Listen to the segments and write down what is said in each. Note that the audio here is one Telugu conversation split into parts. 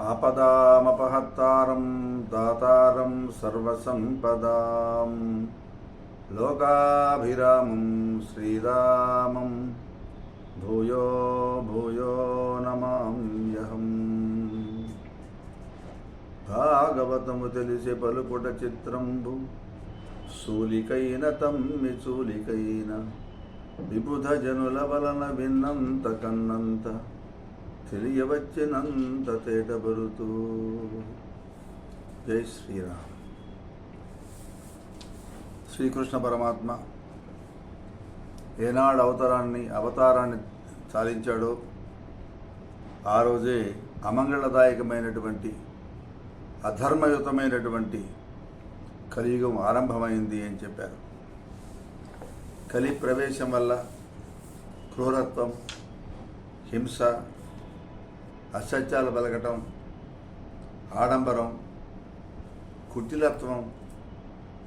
ఆపదామపహత్తారం దాతారం సర్వసంపదాం. లోకాభిరామం శ్రీరామం. భూయో భూయో నమామ్యహం భాగవతము తెలిసి పలుకుట చిత్రంబు. సూలికైన తమ్మి చూలికైన విబుధ జనుల వలన విన్నంత కన్నంత. తెలియవచ్చినంత తేటబరుతూ జై శ్రీరామ్. శ్రీకృష్ణ పరమాత్మ ఏనాడు అవతారాన్ని అవతారాన్ని చాలించాడో ఆ రోజే అమంగళదాయకమైనటువంటి అధర్మయుతమైనటువంటి కలియుగం ఆరంభమైంది అని చెప్పారు. కలి ప్రవేశం వల్ల క్రూరత్వం హింస అసత్యాలు బలగటం ఆడంబరం కుటిలత్వం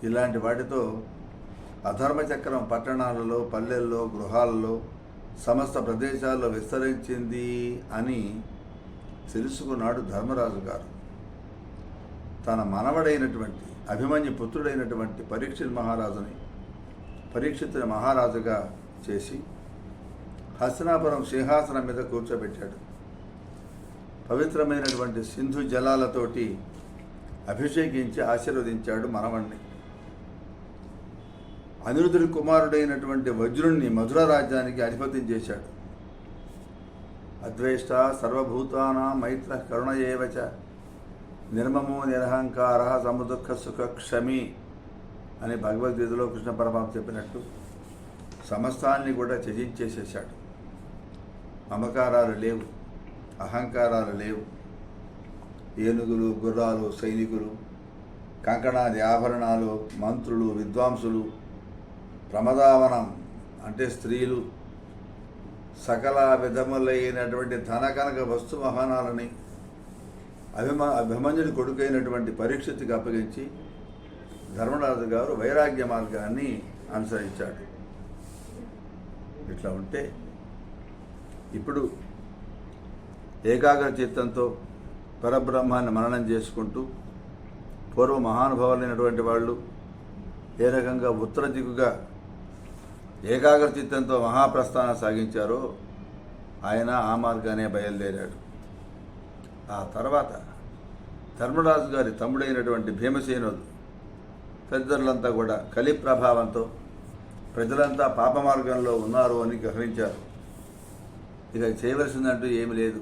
ఇలాంటి వాటితో అధర్మచక్రం పట్టణాలలో పల్లెల్లో గృహాలలో సమస్త ప్రదేశాల్లో విస్తరించింది అని తెలుసుకున్నాడు ధర్మరాజు గారు. తన మనవడైనటువంటి అభిమన్యు పుత్రుడైనటువంటి పరీక్షిత్ మహారాజుని పరీక్షితుని మహారాజుగా చేసి హస్తినాపురం సింహాసనం మీద కూర్చోబెట్టాడు. పవిత్రమైనటువంటి సింధు జలాలతోటి అభిషేకించి ఆశీర్వదించాడు మనవణ్ణి. అనిరుద్ధుడి కుమారుడైనటువంటి వజ్రుణ్ణి మధుర రాజ్యానికి అధిపత్యం చేశాడు. అద్వేష్ట సర్వభూతానా మైత్ర కరుణ ఏవచ నిర్మమో నిరహంకార సముదుఃఖ సుఖ క్షమి అని భగవద్గీతలో కృష్ణ పరమాత్మ చెప్పినట్టు సమస్తాన్ని కూడా త్యజించేసేసాడు మమకారాలు లేవు. అహంకారాలు లేవు. ఏనుగులు గుర్రాలు సైనికులు కంకణాది ఆభరణాలు మంత్రులు విద్వాంసులు ప్రమదావనం అంటే స్త్రీలు సకల విధములైనటువంటి ధన కనక వస్తు వాహనాలని అభిమ అభిమన్యుడి కొడుకైనటువంటి పరీక్షిత్తుకి అప్పగించి ధర్మరాజు గారు వైరాగ్య మార్గాన్ని అనుసరించాడు. ఇట్లా ఉంటే ఇప్పుడు ఏకాగ్ర చిత్తంతో పరబ్రహ్మాన్ని మననం చేసుకుంటూ పూర్వ మహానుభావులైనటువంటి వాళ్ళు ఏ రకంగా ఉత్తర దిగుగా ఏకాగ్ర చిత్తంతో మహాప్రస్థానం సాగించారో ఆయన ఆ మార్గానే బయలుదేరాడు. ఆ తర్వాత ధర్మరాజు గారి తమ్ముడైనటువంటి భీమసేనుడు తదితరులంతా కూడా కలి ప్రభావంతో ప్రజలంతా పాప మార్గంలో ఉన్నారు అని గ్రహించారు. ఇక చేయవలసిందంటూ ఏమి లేదు.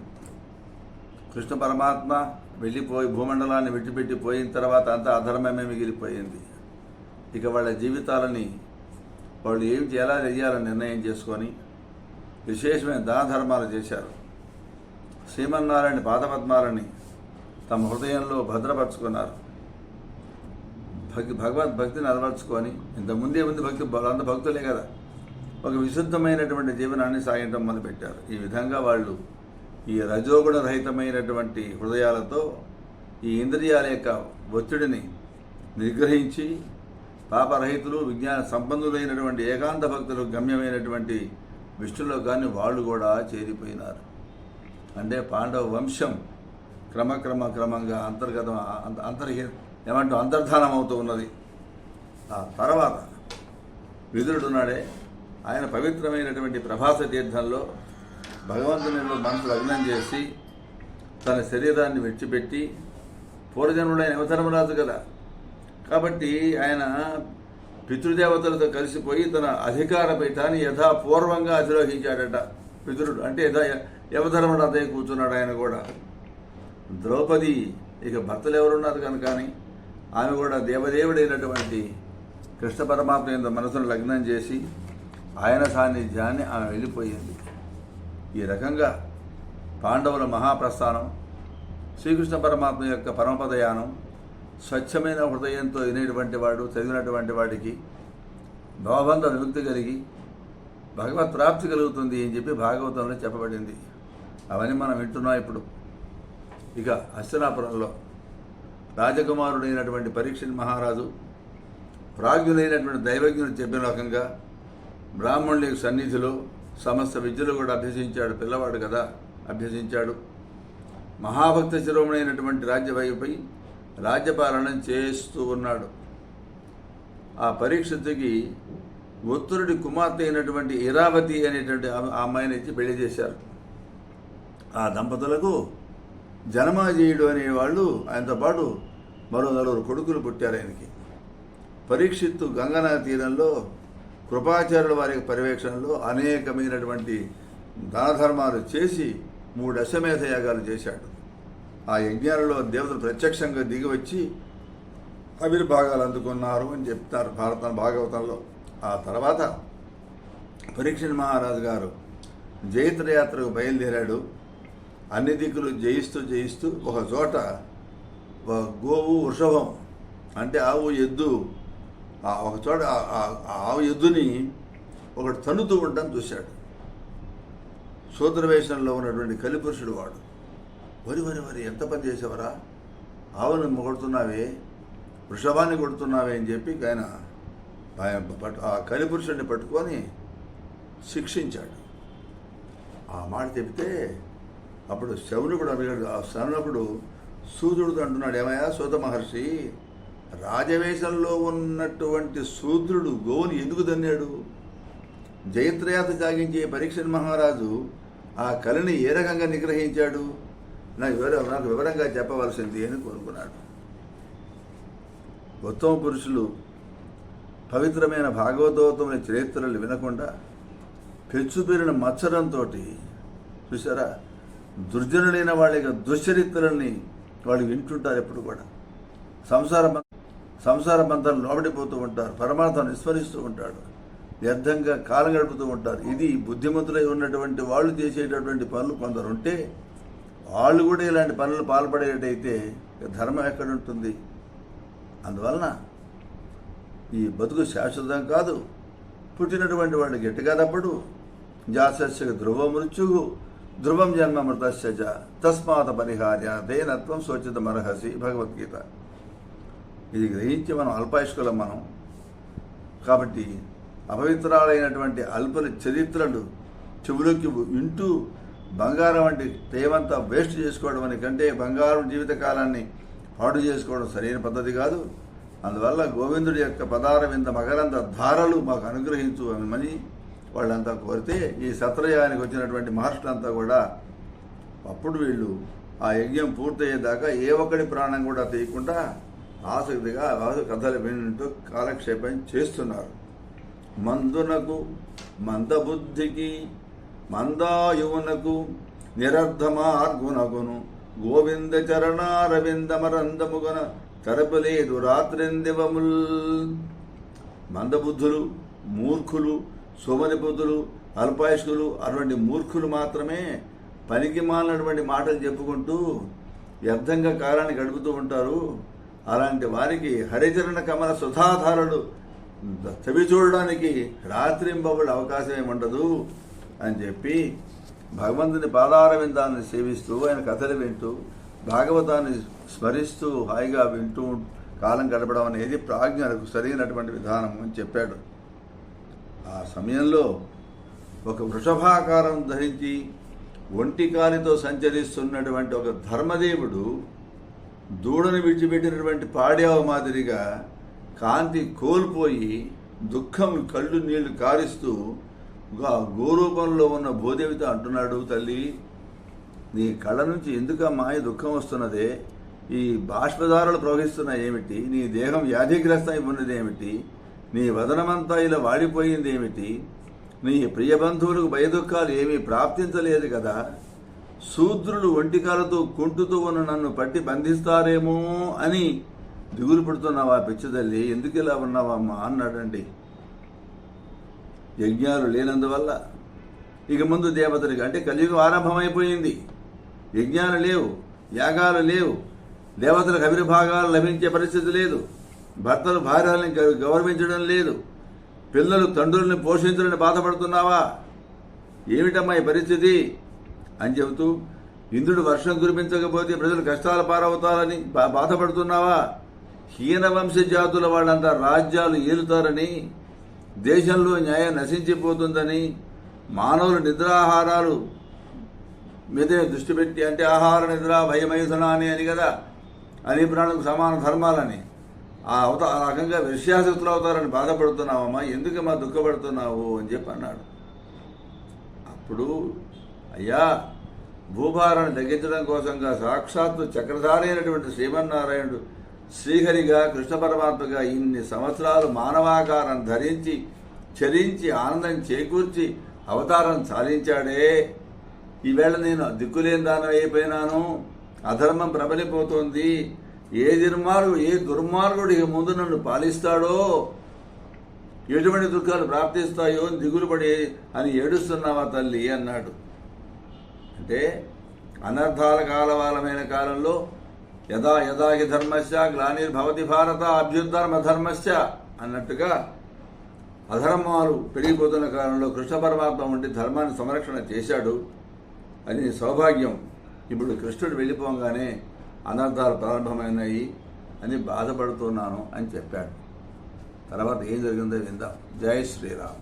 కృష్ణ పరమాత్మ వెళ్ళిపోయి భూమండలాన్ని విడిచిపెట్టి పోయిన తర్వాత అంతా అధర్మమే మిగిలిపోయింది. ఇక వాళ్ళ జీవితాలని వాళ్ళు ఏం ఎలా చేయాలని నిర్ణయం చేసుకొని విశేషమైన దాన ధర్మాలు చేశారు. శ్రీమన్నారాయణ పాదపద్మాలని తమ హృదయంలో భద్రపరుచుకున్నారు. భక్తి భగవద్ భక్తిని అలవర్చుకొని ఇంతకుముందే ఉంది భక్తి అంత భక్తులే కదా. ఒక విశుద్ధమైనటువంటి జీవనాన్ని సాగించడం మొదలుపెట్టారు. ఈ విధంగా వాళ్ళు ఈ రజోగుణ రహితమైనటువంటి హృదయాలతో ఈ ఇంద్రియాల యొక్క ఒత్తిడిని నిగ్రహించి పాపరహితులు విజ్ఞాన సంపన్నులైనటువంటి ఏకాంత భక్తులు గమ్యమైనటువంటి విష్ణులోకాన్ని కానీ వాళ్ళు కూడా చేరిపోయినారు. అంటే పాండవ వంశం క్రమక్రమ క్రమంగా అంతర్గతం అంత- అంతర్హి ఏమంటూ అంతర్ధానం అవుతూ ఉన్నది. ఆ తర్వాత విదురుడున్నాడే. ఆయన పవిత్రమైనటువంటి ప్రభాస తీర్థంలో భగవంతుని మనసు లగ్నం చేసి తన శరీరాన్ని విడిచిపెట్టి పూర్వజన్ముడైన యువధర్మరాజు కదా. కాబట్టి ఆయన పితృదేవతలతో కలిసిపోయి తన అధికార పీఠాన్ని యథాపూర్వంగా అధిరోహించాడట పితృడు. అంటే యథా యవధర్మరాజే కూర్చున్నాడు ఆయన కూడా. ద్రౌపది ఇక భర్తలు ఎవరున్నారు కనుక కానీ ఆమె కూడా దేవదేవుడైనటువంటి కృష్ణ పరమాత్మ మనసును లగ్నం చేసి ఆయన సాన్నిధ్యాన్ని ఆమె వెళ్ళిపోయింది. ఈ రకంగా పాండవుల మహాప్రస్థానం శ్రీకృష్ణ పరమాత్మ యొక్క పరమపదయానం స్వచ్ఛమైన హృదయంతో వినేటువంటి వాడు చదివినటువంటి వాడికి భవబంధ విముక్తి కలిగి భగవత్ ప్రాప్తి కలుగుతుంది అని చెప్పి భాగవతంలో చెప్పబడింది. అవన్నీ మనం వింటున్నాం ఇప్పుడు. ఇక హస్తినాపురంలో రాజకుమారుడైనటువంటి పరీక్షణ్ మహారాజు ప్రాజ్ఞులైనటువంటి దైవజ్ఞుడు చెప్పిన రకంగా బ్రాహ్మణుల సన్నిధిలో సమస్త విద్యలు కూడా అభ్యసించాడు పిల్లవాడు కదా అభ్యసించాడు. మహాభక్త శిరోమణైనటువంటి అయినటువంటి రాజ్యవాయుపై రాజ్యపాలన చేస్తూ ఉన్నాడు. ఆ పరీక్షిత్తుకి ఉత్తరుడి కుమార్తె అయినటువంటి ఇరావతి అనేటువంటి అమ్మాయిని ఇచ్చి పెళ్ళి చేశారు. ఆ దంపతులకు జనమాజీయుడు అనేవాళ్ళు ఆయనతో పాటు మరో నలుగురు కొడుకులు పుట్టారు ఆయనకి. పరీక్షిత్తు గంగనా తీరంలో కృపాచార్యుల వారి పర్యవేక్షణలో అనేకమైనటువంటి దానధర్మాలు చేసి మూడు అశ్వమేధ యాగాలు చేశాడు. ఆ యజ్ఞాలలో దేవతలు ప్రత్యక్షంగా దిగివచ్చి ఆవిర్భాగాలు అందుకున్నారు అని చెప్తారు భారత భాగవతంలో. ఆ తర్వాత పరీక్షణ్ మహారాజు గారు జైత్రయాత్రకు బయలుదేరాడు. అన్ని దిక్కులు జయిస్తూ జయిస్తూ ఒక చోట ఒక గోవు వృషభం అంటే ఆవు ఎద్దు ఒక చోట ఆ- ఆ- ఆ ఎద్దుని ఒకటి తన్నుతూ ఉండడం చూశాడు. శూద్రవేషంలో ఉన్నటువంటి కలిపురుషుడు వాడు. వరి వరి వరి ఎంత పని చేసేవరా? ఆవును కొడుతున్నావే వృషభాన్ని కొడుతున్నావే అని చెప్పి ఆయన ఆయన పట్టు ఆ కలిపురుషుడిని పట్టుకొని శిక్షించాడు. ఆ మాట చెప్తే అప్పుడు శవునుకుడు అడిగాడు. ఆ శవనకుడు సూర్యుడు అంటున్నాడు ఏమయ్యా సూత మహర్షి రాజవేషంలో ఉన్నటువంటి శూద్రుడు గోవుని ఎందుకు దన్నాడు జయత్రయాత్ర సాగించే పరీక్ష మహారాజు ఆ కలిని ఏ రకంగా నిగ్రహించాడు? నాకు వివరం నాకు వివరంగా చెప్పవలసింది అని కోరుకున్నాడు. ఉత్తమ పురుషులు పవిత్రమైన భాగవతోత్తమైన చరిత్రలు వినకుండా పెచ్చుపేరిన మత్సరంతో చూసారా దుర్జనులైన వాళ్ళ యొక్క దుశ్చరిత్రల్ని వాళ్ళు వింటుంటారు ఎప్పుడు కూడా. సంసార సంసార బంధాలు లోబడిపోతూ ఉంటారు పరమార్థాన్ని విస్మరిస్తూ ఉంటాడు వ్యర్థంగా కాలం గడుపుతూ ఉంటారు. ఇది బుద్ధిమంతులై ఉన్నటువంటి వాళ్ళు చేసేటటువంటి పనులు కొందరు ఉంటే వాళ్ళు కూడా ఇలాంటి పనులు పాల్పడేటైతే ధర్మం ఎక్కడుంటుంది అందువలన ఈ బతుకు శాశ్వతం కాదు. పుట్టినటువంటి వాళ్ళు గట్టిగా తప్పడు. జాసస్య ధ్రువ మృత్యువు ధ్రువం జన్మ మృతస్య తస్మాత్ పరిహార్య దేనత్వం శోచితమర్హసి భగవద్గీత. ఇది గ్రహించి మనం అల్పాయుష్కులం మనం. కాబట్టి అపవిత్రాలైనటువంటి అల్పల చరిత్రలు చెవులోకి వింటూ బంగారం వంటి తేమంతా వేస్ట్ చేసుకోవడం అని కంటే బంగారం జీవితకాలాన్ని పాడు చేసుకోవడం సరైన పద్ధతి కాదు. అందువల్ల గోవిందుడి యొక్క పదార వింద మకరంద ధారలు మాకు అనుగ్రహించు అని వాళ్ళంతా కోరితే ఈ సత్రయానికి వచ్చినటువంటి మహర్షులంతా కూడా అప్పుడు వీళ్ళు ఆ యజ్ఞం పూర్తయ్యేదాకా ఏ ఒక్కడి ప్రాణం కూడా తీయకుండా ఆసక్తిగా ఆ కథలు వింటూ కాలక్షేపం చేస్తున్నారు. మందునకు మందబుద్ధికి మందాయువునకు నిరర్ధమార్గునకును గోవింద చరణారవిందమరందముగన తరపలేదు రాత్రిందివముల్. మందబుద్ధులు మూర్ఖులు సోమరిబుద్ధులు అల్పాయుష్కులు అటువంటి మూర్ఖులు మాత్రమే పనికి మాలినటువంటి మాటలు చెప్పుకుంటూ వ్యర్థంగా కాలాన్ని గడుపుతూ ఉంటారు. అలాంటి వారికి హరిచరణ కమల సుధాధారుడు చవి చూడడానికి రాత్రింబవుడు అవకాశం ఏముండదు అని చెప్పి భగవంతుని పాదారవిందాన్ని సేవిస్తూ ఆయన కథలు వింటూ భాగవతాన్ని స్మరిస్తూ హాయిగా వింటూ కాలం గడపడం అనేది ప్రాజ్ఞలకు సరైనటువంటి విధానం అని చెప్పాడు. ఆ సమయంలో ఒక వృషభాకారం ధరించి ఒంటి కాలితో సంచరిస్తున్నటువంటి ఒక ధర్మదేవుడు దూడను విడిచిపెట్టినటువంటి పాడేవ మాదిరిగా కాంతి కోల్పోయి దుఃఖం కళ్ళు నీళ్ళు కారిస్తూ గోరూపంలో ఉన్న భూదేవితో అంటున్నాడు తల్లి నీ కళ్ళ నుంచి ఎందుకమ్మా ఈ దుఃఖం వస్తున్నదే? ఈ బాష్పధారలు ప్రవహిస్తున్నాయి ఏమిటి? నీ దేహం వ్యాధిగ్రస్తం ఉన్నది ఏమిటి? నీ వదనమంతా ఇలా వాడిపోయింది ఏమిటి? నీ ప్రియ బంధువులకు భయదుఖాలు ఏమీ ప్రాప్తించలేదు కదా? శూద్రులు ఒంటికాలతో కుంటుతూ ఉన్న నన్ను పట్టి బంధిస్తారేమో అని దిగులు పడుతున్నావా పిచ్చితల్లి ఎందుకు ఇలా ఉన్నావమ్మా అన్నాడండి. యజ్ఞాలు లేనందువల్ల ఇక ముందు దేవతలకు అంటే కలియుగం ఆరంభమైపోయింది. యజ్ఞాలు లేవు యాగాలు లేవు దేవతలకు అవిర్భాగాలు లభించే పరిస్థితి లేదు. భర్తలు భార్యలను గౌరవించడం లేదు. పిల్లలు తండ్రుల్ని పోషించాలని బాధపడుతున్నావా? ఏమిటమ్మా ఈ పరిస్థితి? అని చెబుతూ ఇంద్రుడు వర్షం కురిపించకపోతే ప్రజలు కష్టాల పారవుతారని బా- బాధపడుతున్నావా? హీనవంశ జాతుల వాళ్ళంతా రాజ్యాలు ఏలుతారని దేశంలో న్యాయం నశించిపోతుందని మానవులు నిద్రాహారాలు మీదే దృష్టి పెట్టి అంటే ఆహార నిద్ర భయమయుధన అని కదా అని ప్రాణులకు సమాన ధర్మాలని. ఆ అవత ఆ రకంగా విషయాశక్తులు అవుతారని బాధపడుతున్నావమ్మా ఎందుకమ్మా దుఃఖపడుతున్నావు అని చెప్పి అన్నాడు అప్పుడు అయ్యా భూభారాన్ని తగ్గించడం కోసంగా సాక్షాత్తు చక్రధారి అయినటువంటి శ్రీమన్నారాయణుడు శ్రీహరిగా కృష్ణ పరమాత్మగా ఇన్ని సంవత్సరాలు మానవాకారం ధరించి చరించి ఆనందం చేకూర్చి అవతారం సాధించాడే. ఈవేళ నేను దిక్కులేని దానం అయిపోయినాను. అధర్మం ప్రబలిపోతోంది. ఏ దుర్మార్గుడు ఏ దుర్మార్గుడు ఇక ముందు నన్ను పాలిస్తాడో? ఎటువంటి దుఃఖాలు ప్రాప్తిస్తాయో దిగులు పడి అని ఏడుస్తున్నావా తల్లి? అన్నాడు. అంటే అనర్థాల కాలవాలమైన కాలంలో యదా యథాకి ధర్మస్య గ్లానిర్భవతి భారత అభ్యుద్ధర్మ ధర్మస్య అన్నట్టుగా అధర్మాలు పెరిగిపోతున్న కాలంలో కృష్ణ పరమాత్మ వంటి ధర్మాన్ని సంరక్షణ చేశాడు అది సౌభాగ్యం. ఇప్పుడు కృష్ణుడు వెళ్ళిపోగానే అనర్థాలు ప్రారంభమైనాయి అని బాధపడుతున్నాను అని చెప్పాడు. తర్వాత ఏం జరిగిందో విందాం. జై శ్రీరామ్.